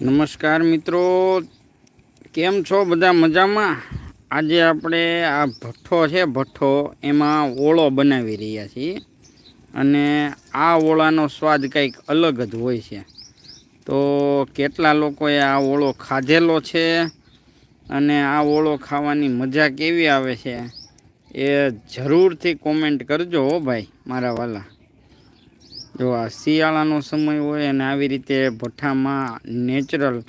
નમસ્કાર મિત્રો, કેમ છો બધા મજામાં? આજે આપણે આ ભઠ્ઠો છે, ભઠ્ઠો એમાં ઓળો બનાવી રહ્યા છીએ અને આ ઓળાનો સ્વાદ કંઈક અલગ જ હોય છે. તો કેટલા લોકોએ આ ઓળો ખાધેલો છે અને આ ઓળો ખાવાની મજા કેવી આવે છે એ જરૂરથી કોમેન્ટ કરજો હો ભાઈ, મારા વાલા. જો આ શિયાળાનો સમય હોય અને આવી રીતે ભઠ્ઠામાં નેચરલ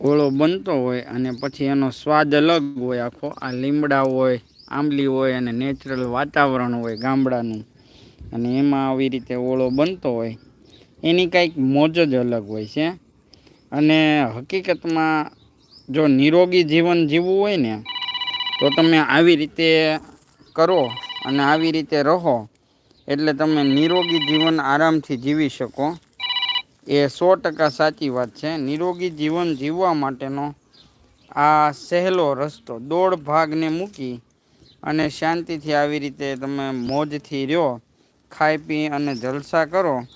ઓળો બનતો હોય અને પછી એનો સ્વાદ અલગ હોય, આખો આ લીમડા હોય, આંબલી હોય અને નેચરલ વાતાવરણ હોય ગામડાનું. અને એમાં આવી રીતે ઓળો બનતો હોય. એની કંઈક મોજ જ અલગ હોય છે. અને હકીકતમાં જો નિરોગી જીવન જીવવું હોય ને, તો તમે આવી રીતે કરો અને આવી રીતે રહો. એટલે તમે નિરોગી જીવન આરામથી જીવી શકો. એ સો ટકા સાચી વાત છે. નિરોગી જીવન જીવવા માટેનો આ સહેલો રસ્તો, દોડ ભાગને મૂકી અને શાંતિથી આવી રીતે તમે મોજથી રહ્યો, ખાઈ પી અને જલસા કરો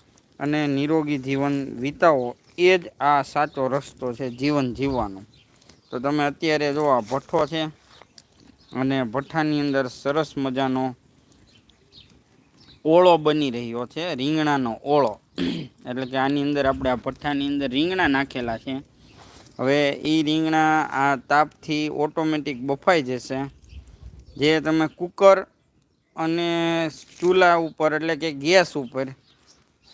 અને નિરોગી જીવન વિતાવો. એ જ આ સાચો રસ્તો છે જીવન જીવવાનો. તો તમે અત્યારે જો આ ભઠ્ઠો છે અને ભઠ્ઠાની અંદર સરસ મજાનો ઓળો બની રહ્યો છે, રીંગણાનો ઓળો. એટલે કે આની અંદર આપણે આ ભઠ્ઠાની અંદર રીંગણા નાખેલા છે. હવે એ રીંગણા આ તાપથી ઓટોમેટિક બફાઈ જશે. જે તમે કુકર અને ચૂલા ઉપર એટલે કે ગેસ ઉપર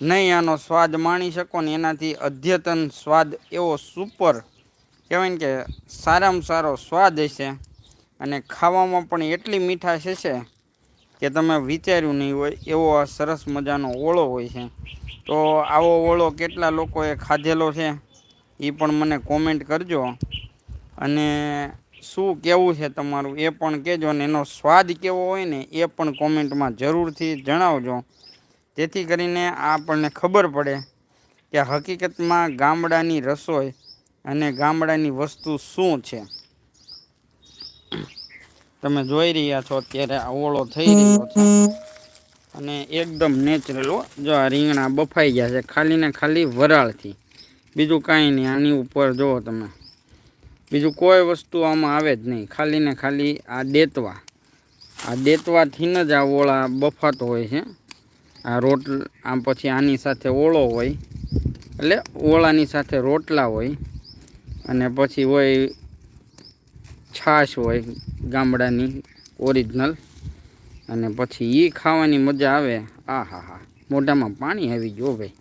નહીં આનો સ્વાદ માણી શકો ને એનાથી અદ્યતન સ્વાદ એવો સુપર કહેવાય ને કે સારામાં સારો સ્વાદ હશે. અને ખાવામાં પણ એટલી મીઠાશ હશે કે તમે વિચાર્યું નહીં હોય એવો આ સરસ મજાનો ઓળો હોય છે. તો આવો ઓળો કેટલા લોકોએ ખાધેલો છે એ પણ મને કોમેન્ટ કરજો. અને શું કેવું છે તમારું? એ પણ કહેજો ને એનો સ્વાદ કેવો હોય ને એ પણ કોમેન્ટમાં જરૂરથી જણાવજો. જેથી કરીને આપણને ખબર પડે કે હકીકતમાં ગામડાની રસોઈ અને ગામડાની વસ્તુ શું છે. તમે જોઈ રહ્યા છો અત્યારે આ ઓળો થઈ રહ્યો છે. અને એકદમ નેચરલ જો આ રીંગણા બફાઈ ગયા છે ખાલી ને ખાલી વરાળથી. બીજું કાંઈ નહીં, આની ઉપર જુઓ તમે. બીજું કોઈ વસ્તુ આમાં આવે જ નહીં. ખાલી ને ખાલી આ દેતવા. આ દેતવાથી જ આ ઓળા બફાતો હોય છે. આ રોટ, આમ પછી આની સાથે ઓળો હોય. એટલે ઓળાની સાથે રોટલા હોય. અને પછી હોય છાશ હોય ગામડાની ઓરિજિનલ. અને પછી એ ખાવાની મજા આવે. આ હા હા મોઢામાં પાણી આવી ગયો ભાઈ.